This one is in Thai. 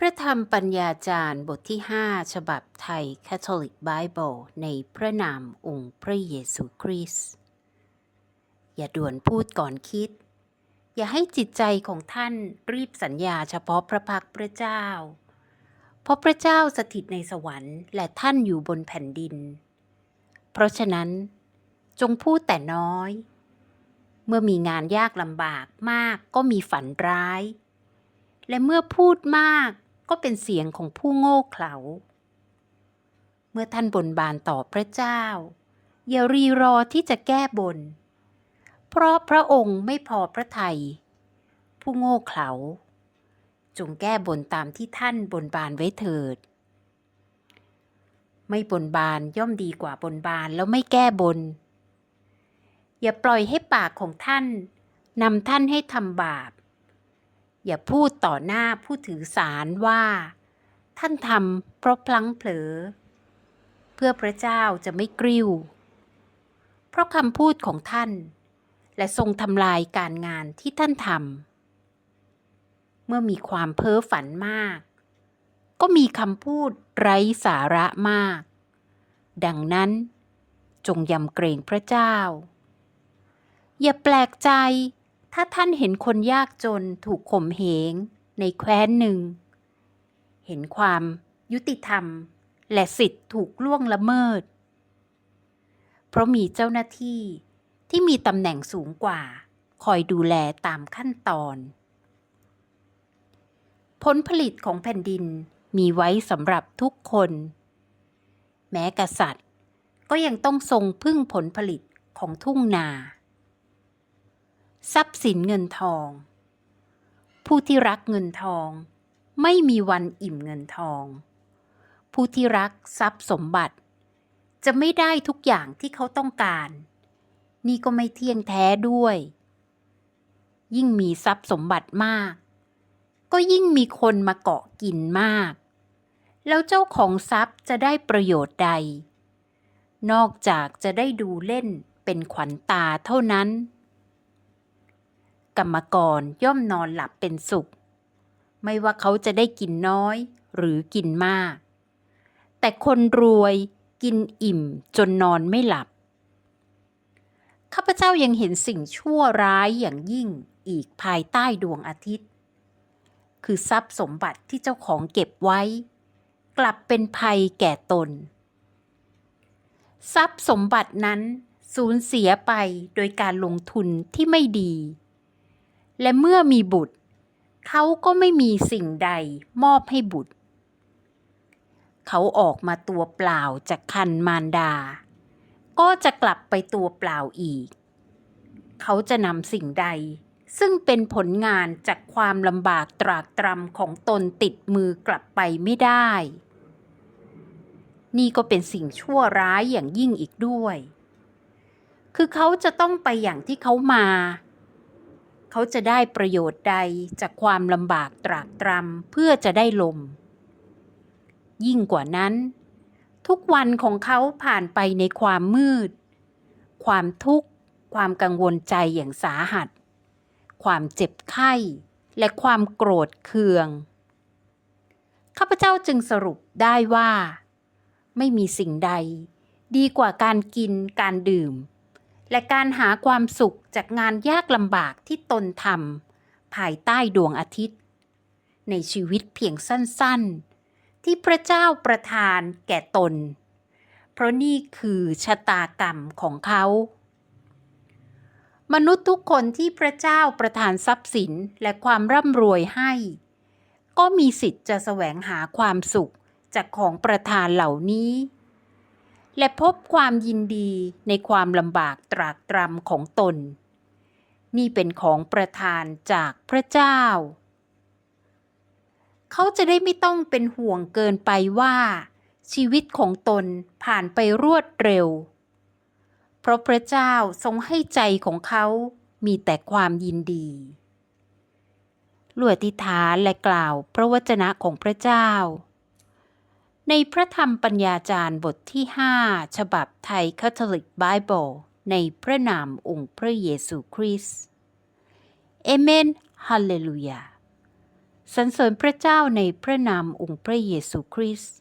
พระธรรมปัญญาจารย์บทที่ 5 ฉบับไทย Catholic Bible ในพระนามองค์พระเยซูคริสต์ อย่าด่วนพูดก่อนคิด อย่าให้จิตใจของท่านรีบสัญญาเฉพาะพระพักตร์พระเจ้า เพราะพระเจ้าสถิตในสวรรค์และท่านอยู่บนแผ่นดิน เพราะฉะนั้นจงพูดแต่น้อย เมื่อมีงานยากลำบากมากก็มีฝันร้ายและเมื่อพูดมาก ก็เป็นเสียงของผู้โง่เขลา เมื่อท่านบนบานต่อพระเจ้า อย่ารีรอที่จะแก้บน เพราะพระองค์ไม่พอพระทัยผู้โง่เขลา จงแก้บนตามที่ท่านบนบานไว้เถิด ไม่บนบานย่อมดีกว่าบนบานแล้วไม่แก้บน อย่าปล่อยให้ปากของท่านนำท่านให้ทำบาป อย่าพูดต่อหน้าผู้ถือสารว่า ท่านทำเพราะพลั้งเผลอ เพื่อพระเจ้าจะไม่กริ้ว เพราะคำพูดของท่าน และทรงทำลายการงานที่ท่านทำเมื่อมีความเพ้อฝันมาก ก็มีคำพูดไร้สาระมาก ดังนั้นจงยำเกรงพระเจ้า อย่าแปลกใจ ถ้าท่านเห็นคนยากจนถูกข่มเหง ในแคว้นหนึ่ง เห็นความยุติธรรม และสิทธิ์ถูกล่วงละเมิด เพราะมีเจ้าหน้าที่ที่มีตำแหน่งสูงกว่า คอยดูแลตามขั้นตอน ผลผลิตของแผ่นดินมีไว้สำหรับทุกคน แม้กษัตริย์ก็ยังต้องทรงพึ่งผลผลิตของทุ่งนา ทรัพย์สินเงินทอง ผู้ที่รักเงินทอง ไม่มีวันอิ่มเงินทอง ผู้ที่รักทรัพย์สมบัติ จะไม่ได้ทุกอย่างที่เขาต้องการ นี่ก็ไม่เที่ยงแท้ด้วย ยิ่งมีทรัพย์สมบัติมาก ก็ยิ่งมีคนมาเกาะกินมาก แล้วเจ้าของทรัพย์จะได้ประโยชน์ใด นอกจากจะได้ดูเล่นเป็นขวัญตาเท่านั้น กรรมกรย่อมนอนหลับเป็นสุข ไม่ว่าเขาจะได้กินน้อยหรือกินมาก แต่คนรวยกินอิ่มจนนอนไม่หลับ ข้าพเจ้ายังเห็นสิ่งชั่วร้ายอย่างยิ่งอีกภายใต้ดวงอาทิตย์ คือทรัพย์สมบัติที่เจ้าของเก็บไว้ กลับเป็นภัยแก่ตน ทรัพย์สมบัตินั้นสูญเสียไปโดยการลงทุนที่ไม่ดี และเมื่อมีบุตร เขาก็ไม่มีสิ่งใดมอบให้บุตร เขาออกมาตัวเปล่าจากคันมารดา ก็จะกลับไปตัวเปล่าอีก เขาจะนำสิ่งใดซึ่งเป็นผลงานจากความลำบากตรากตรำของตนติดมือกลับไปไม่ได้ นี่ก็เป็นสิ่งชั่วร้ายอย่างยิ่งอีกด้วย คือเขาจะต้องไปอย่างที่เขามา เขาจะได้ประโยชน์ใดจากความลำบากตรากตรำเพื่อจะได้ลม ยิ่งกว่านั้น ทุกวันของเขาผ่านไปในความมืด ความทุกข์ ความกังวลใจอย่างสาหัส ความเจ็บไข้ และความโกรธเคือง ข้าพเจ้าจึงสรุปได้ว่า ไม่มีสิ่งใด ดีกว่าการกินการดื่ม และการหาความสุขจากงานยากลำบากที่ตนทำภายใต้ดวงอาทิตย์ ในชีวิตเพียงสั้นๆ ที่พระเจ้าประทานแก่ตน เพราะนี่คือชะตากรรมของเขา มนุษย์ทุกคนที่พระเจ้าประทานทรัพย์สินและความร่ำรวยให้ ก็มีสิทธิ์จะแสวงหาความสุขจากของประทานเหล่านี้ และพบความยินดีในความลำบากตรากตรำของตน นี่เป็นของประทานจากพระเจ้า เขาจะได้ไม่ต้องเป็นห่วงเกินไปว่า ชีวิตของตนผ่านไปรวดเร็ว เพราะพระเจ้าทรงให้ใจของเขามีแต่ความยินดีลวอธิฐานและกล่าวพระวจนะของพระเจ้า ในพระธรรมปัญญาจารย์บทที่ 5 ฉบับไทยคาทอลิกไบเบิลในพระนามองค์พระเยซูคริสต์เอเมนฮาเลลูยาสรรเสริญพระเจ้าในพระนามองค์พระเยซูคริสต์